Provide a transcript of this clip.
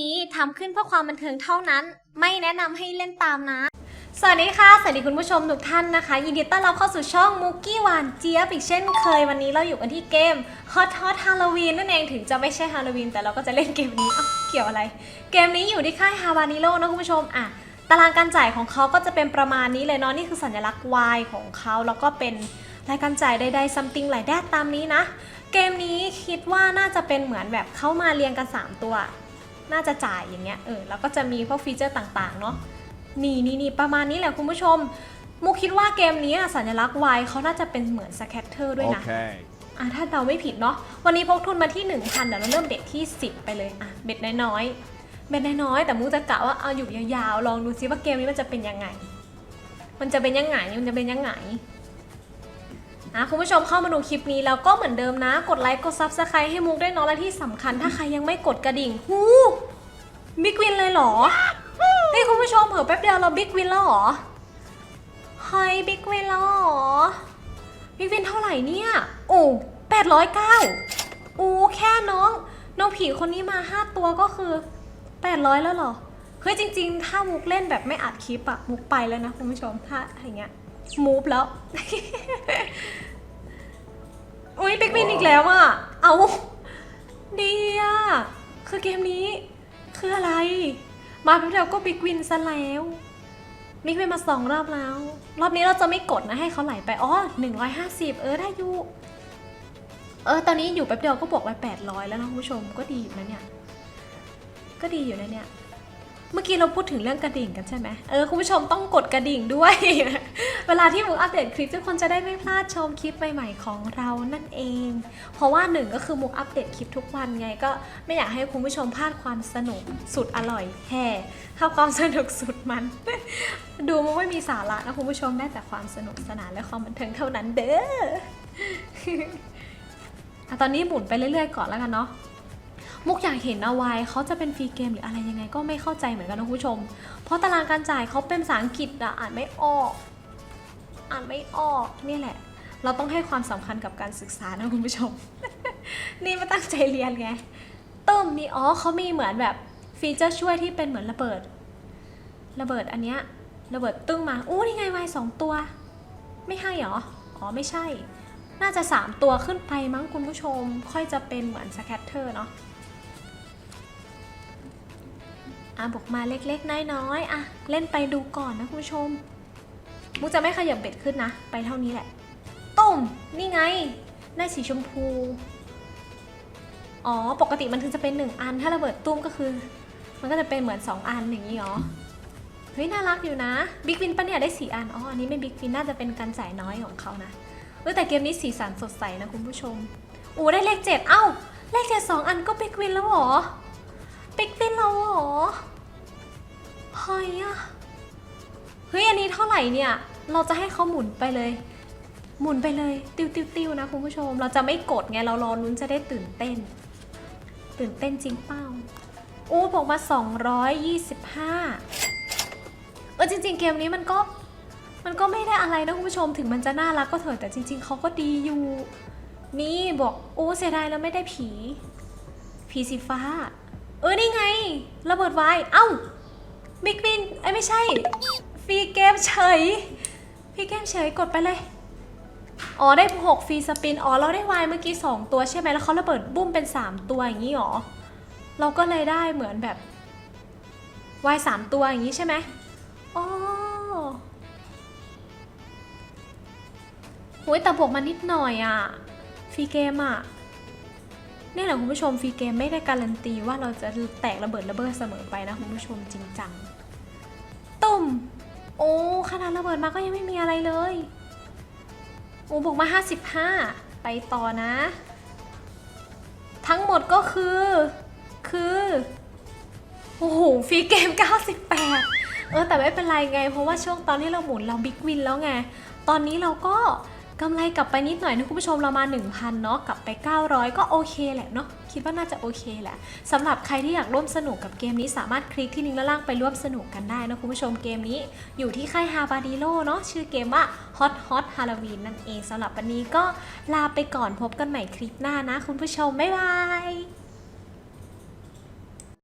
นี้ทำขึ้นเพื่อความบันเทิงเท่านั้น ไม่แนะนำให้เล่นตามนะ สวัสดีค่ะ สวัสดีคุณผู้ชมทุกท่านนะคะ ยินดีต้อนรับเข้าสู่ช่องมุกกี้หวานเจี๊ยบอีกเช่นเคยวันนี้เราอยู่กันที่เกม Hot Hot Halloween นั่นเองถึงจะไม่ใช่ฮาโลวีนแต่เราก็จะเล่นเกมนี้เอ้าเกี่ยวอะไร เกมนี้อยู่ที่ค่ายฮาวานิโลนะคุณผู้ชมอะตารางการจ่ายของเขาก็จะเป็นประมาณนี้เลยเนาะนี่คือสัญลักษณ์ Y ของเขาแล้วก็เป็นรายการจ่ายใดๆ something หลายแดดตามนี้นะ เกมนี้คิดว่าน่าจะเป็นเหมือนแบบเข้ามาเรียงกัน 3 ตัว น่าจะจ่ายอย่างเงี้ยเออแล้วก็จะมีพวกฟีเจอร์ต่างๆเนาะนี่นี่นี่ประมาณนี้แหละคุณผู้ชมมุกคิดว่าเกมนี้อะสัญลักษณ์ Y เขาน่าจะเป็นเหมือนสแคตเตอร์ด้วยนะ Okay. อะถ้าเราไม่ผิดเนาะวันนี้พกทุนมาที่ 1,000เดี๋ยวเราเริ่มเบ็ดที่ 10 ไปเลยอะเบ็ดน้อยๆเบ็ดน้อยๆแต่มุกจะกะว่าเอาอยู่ยาวๆลองดูซิว่าเกมนี้มันจะเป็นยังไง มันจะเป็นยังไงมันจะเป็นยังไง อะคุณผู้ชมเข้ามาดูคลิปนี้แล้วก็เหมือนเดิมนะ กดไลค์กดซับสไครต์ให้มุกด้วยเนาะและที่สำคัญถ้าใครยังไม่กดกระดิ่งหูบิ๊กวินเลยเหรอเฮ้ยคุณผู้ชมเผื่อแป๊บเดียวเราบิ๊กวินแล้วเหรอเฮ้ยบิ๊กวินแล้วเหรอบิ๊กวินเท่าไหร่เนี่ยโอ้แปดร้อยเก้าโอ้แค่น้องน้องผีคนนี้มาห้าตัวก็คือแปดร้อยแล้วเหรอเฮ้ยจริง ๆ ถ้ามุกเล่นแบบไม่อัดคลิปอะมุกไปแล้วนะคุณผู้ชมถ้าอย่างเงี้ย มูฟแล้ว อุ้ยบิ๊กวินอีกแล้วอะ เอาดีอะคือเกมนี้ คืออะไร มาแป๊บเดียวก็บิ๊กวินซะแล้วมิกไปมาสองรอบแล้ว รอบนี้เราจะไม่กดนะให้เขาไหลไปอ๋อหนึ่งร้อยห้าสิบเออได้อยู่เออ ตอนนี้อยู่แป๊บเดียวก็บวกไปแปดร้อยแล้วนะคุณผู้ชม ก็ดีอยู่นะเนี่ย ก็ดีอยู่นะเนี่ย เมื่อกี้เราพูดถึงเรื่องกระดิ่งกันใช่ไหมเออคุณผู้ชมต้องกดกระดิ่งด้วย เวลาที่มุกอัปเดตคลิปทุกคนจะได้ไม่พลาดชมคลิปใหม่ๆของเรานั่นเอง เพราะว่าหนึ่งก็คือมุกอัปเดตคลิปทุกวันไงก็ไม่อยากให้คุณผู้ชมพลาดความสนุกสุดอร่อยแห่ข้าความสนุกสุดมัน ดูมันไม่มีสาระนะคุณผู้ชมได้แต่ความสนุกสนานและความบันเทิงเท่านั้นเด้ออะตอนนี้หมุนไปเรื่อยๆก่อนแล้วกันเนาะ มุกอยากเห็นนะวายเขาจะเป็นฟรีเกมหรืออะไรยังไงก็ไม่เข้าใจเหมือนกันนะคุณผู้ชม เพราะตารางการจ่ายเขาเป็นภาษาอังกฤษอะอ่านไม่ออก อ่านไม่ออกนี่แหละ เราต้องให้ความสำคัญกับการศึกษานะคุณผู้ชม นี่ไม่ตั้งใจเรียนไงตึ้มนี่อ๋อเขามีเหมือนแบบฟีเจอร์ช่วยที่เป็นเหมือนระเบิด ระเบิดอันเนี้ยระเบิดตึ้งมาอู้นี่ไงวายสองตัว ไม่ให้เหรออ๋อไม่ใช่ น่าจะ 3 ตัวขึ้นไปมั้งคุณผู้ชม ค่อยจะเป็นเหมือนสแคตเตอร์เนาะ อะบอกมาเล็กๆน้อยๆอะเล่นไปดูก่อนนะคุณผู้ชม มุกจะไม่ขยับเบ็ดขึ้นนะ ไปเท่านี้แหละตุ้มนี่ไง ได้สีชมพู อ๋อ ปกติมันถึงจะเป็น 1 อัน ถ้าระเบิดตุ้มก็คือ มันก็จะเป็นเหมือน 2 อันอย่างนี้เหรอ เฮ้ย น่ารักอยู่นะ บิ๊กวินปะเนี่ยได้สี่อัน อ๋อ อันนี้ไม่บิ๊กวินน่าจะเป็นการจ่ายน้อยของเขานะเออแต่เกมนี้สีสันสดใสนะคุณผู้ชม อู้ได้เลขเจ็ดเอ้า เลขเจ็ดสองอันก็บิ๊กวินแล้วหรอ บิ๊กวินแล้วเหรอเฮ้ยอะเฮ้ยอันนี้เท่าไหร่เนี่ย เราจะให้เขาหมุนไปเลย หมุนไปเลยติวติวติวนะคุณผู้ชม เราจะไม่กดไงเรารอลุ้นจะได้ตื่นเต้น ตื่นเต้นจริงเป้าอู้บอกมา 225เออจริง ๆ เกมนี้มันก็มันก็ไม่ได้อะไรนะคุณผู้ชมถึงมันจะน่ารักก็เถอะแต่จริง ๆเขาก็ดีอยู่ นี่บอกโอ้เสียดายแล้วไม่ได้ผี ผีสีฟ้า เออนี่ไง ระเบิดไวเอ้าบิ๊กบินไอ้ไม่ใช่ ฟรีเกมเฉยฟรีเกมเฉยกดไปเลย อ๋อได้ 6 ฟรีสปิน อ๋อเราได้วายเมื่อกี้ 2 ตัวใช่ไหมแล้วเขาระเบิดบุ้มเป็น 3 ตัวอย่างนี้หรอ เราก็เลยได้เหมือนแบบวายสามตัวอย่างนี้ใช่ไหมอ๋อหุยแต่บวกมานิดหน่อยอะฟรีเกมอะ นี่ยแหละคุณผู้ชมฟรีเกมไม่ได้การันตีว่าเราจะแตกระเบิดระเบิดเสมอไปนะคุณผู้ชมจริงจังตุ่มโอ้ขนาดระเบิดมาก็ยังไม่มีอะไรเลยโอ้บวกมา 55 ไปต่อนะ ทั้งหมดก็คือ คือ โอ้โหฟรีเกม 98 เออแต่ไม่เป็นไรไง เพราะว่าช่วงตอนที่เราหมุนเราบิ๊กวินแล้วไง ตอนนี้เราก็ กำไรกลับไปนิดหน่อยนะคุณผู้ชมเรามา 1,000 เนาะกลับไป 900 ก็โอเคแหละเนาะคิดว่าน่าจะโอเคแหละสำหรับใครที่อยากร่วมสนุกกับเกมนี้สามารถคลิกที่ลิงก์ด้านล่างไปร่วมสนุกกันได้นะคุณผู้ชมเกมนี้อยู่ที่ค่ายฮาบาดิโลเนาะชื่อเกมว่า Hot Hot Halloween นั่นเองสำหรับวันนี้ก็ลาไปก่อนพบกันใหม่คลิปหน้านะคุณผู้ชมบ๊ายบาย